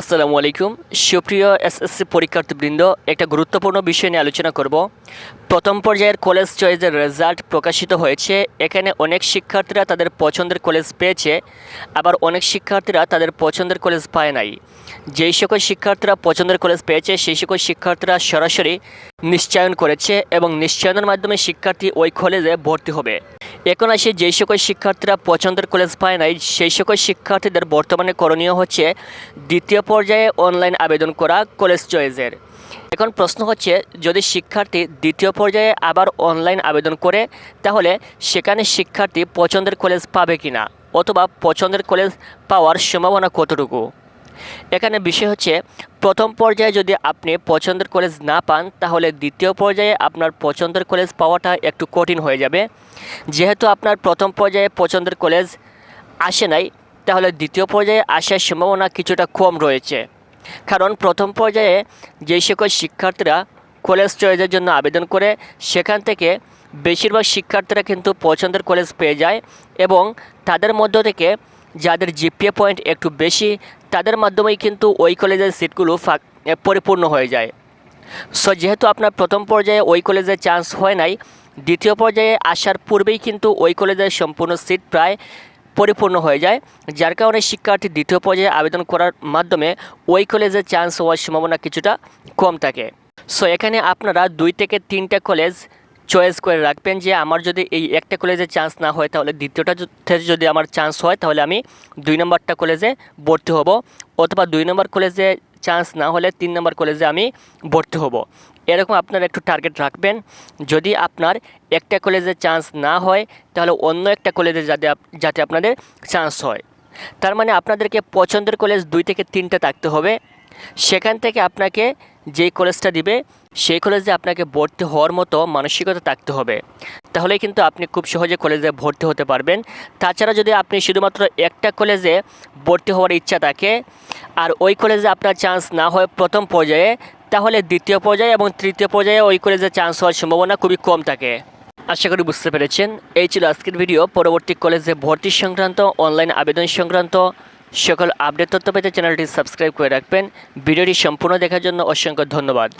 আসসালামু আলাইকুম। সুপ্রিয় এসএসসি পরীক্ষার্থীবৃন্দ, একটা গুরুত্বপূর্ণ বিষয় নিয়ে আলোচনা করব। প্রথম পর্যায়ের কলেজ চয়েসের রেজাল্ট প্রকাশিত হয়েছে। এখানে অনেক শিক্ষার্থীরা তাদের পছন্দের কলেজ পেয়েছে, আবার অনেক শিক্ষার্থীরা তাদের পছন্দের কলেজ পায় নাই। যেই সকল শিক্ষার্থীরা পছন্দের কলেজ পেয়েছে, সেই সকল শিক্ষার্থীরা সরাসরি নিশ্চয়ন করেছে এবং নিশ্চয়নের মাধ্যমে শিক্ষার্থী ওই কলেজে ভর্তি হবে। এখন আসে যেই সকল শিক্ষার্থীরা পছন্দের কলেজ পায় নাই, সেই সকল শিক্ষার্থীদের বর্তমানে করণীয় হচ্ছে দ্বিতীয় পর্যায়ে অনলাইন আবেদন করা কলেজ চয়েসের এখন প্রশ্ন হচ্ছে, যদি শিক্ষার্থী দ্বিতীয় পর্যায়ে আবার অনলাইন আবেদন করে, তাহলে সেখানে শিক্ষার্থী পছন্দের কলেজ পাবে কি না অথবা পছন্দের কলেজ পাওয়ার সম্ভাবনা কতটুকু? এখানে বিষয় হচ্ছে, প্রথম পর্যায়ে যদি আপনি পছন্দের কলেজ না পান, তাহলে দ্বিতীয় পর্যায়ে আপনার পছন্দের কলেজ পাওয়াটা একটু কঠিন হয়ে যাবে। যেহেতু আপনার প্রথম পর্যায়ে পছন্দের কলেজ আসে নাই, তাহলে দ্বিতীয় পর্যায়ে আসার সম্ভাবনা কিছুটা কম রয়েছে। কারণ প্রথম পর্যায়ে যে সকল শিক্ষার্থীরা কলেজ চয়েসের জন্য আবেদন করে, সেখান থেকে বেশিরভাগ শিক্ষার্থীরা কিন্তু পছন্দের কলেজ পেয়ে যায় এবং তাদের মধ্য থেকে যাদের জিপিএ পয়েন্ট একটু বেশি, তাদের মাধ্যমেই কিন্তু ওই কলেজের সিটগুলো ফাঁক পরিপূর্ণ হয়ে যায়। সো যেহেতু আপনার প্রথম পর্যায়ে ওই কলেজে চান্স হয় নাই, দ্বিতীয় পর্যায়ে আসার পূর্বেই কিন্তু ওই কলেজের সম্পূর্ণ সিট প্রায় পরিপূর্ণ হয়ে যায়, যার কারণে শিক্ষার্থী দ্বিতীয় পর্যায়ে আবেদন করার মাধ্যমে ওই কলেজে চান্স হওয়ার সম্ভাবনা কিছুটা কম থাকে। সো এখানে আপনারা দুই থেকে তিনটা কলেজ চয়েস করে রাখবেন যে আমার যদি এই একটা কলেজে চান্স না হয়, তাহলে দ্বিতীয়টা যদি আমার চান্স হয়, তাহলে আমি দুই নম্বরটা কলেজে ভর্তি হব। অথবা দুই নম্বর কলেজে চান্স না হলে তিন নম্বর কলেজে আমি ভর্তি হব। এরকম আপনারা একটু টার্গেট রাখবেন। যদি আপনার একটা কলেজে চান্স না হয়, তাহলে অন্য একটা কলেজে যাতে যাতে আপনাদের চান্স হয়। তার মানে আপনাদেরকে পছন্দের কলেজ দুই থেকে তিনটে থাকতে হবে। সেখান থেকে আপনাকে যেই কলেজটা দিবে, সেই কলেজে আপনাকে ভর্তি হওয়ার মতো মানসিকতা থাকতে হবে। তাহলে কিন্তু আপনি খুব সহজে কলেজে ভর্তি হতে পারবেন। তাছাড়া যদি আপনি শুধুমাত্র একটা কলেজে ভর্তি হওয়ার ইচ্ছা থাকে, আর ওই কলেজে আপনার চান্স না হয় প্রথম পর্যায়ে, তাহলে দ্বিতীয় পর্যায়ে এবং তৃতীয় পর্যায়ে ওই কলেজে চান্স হওয়ার সম্ভাবনা খুবই কম থাকে। আশা করি বুঝতে পেরেছেন। এই ছিল আজকের ভিডিও পরবর্তী কলেজে ভর্তি সংক্রান্ত অনলাইন আবেদন সংক্রান্ত। সকল আপডেট তথ্য পেতে চ্যানেলটি সাবস্ক্রাইব করে রাখবেন। ভিডিওটি সম্পূর্ণ দেখার জন্য অসংখ্য ধন্যবাদ।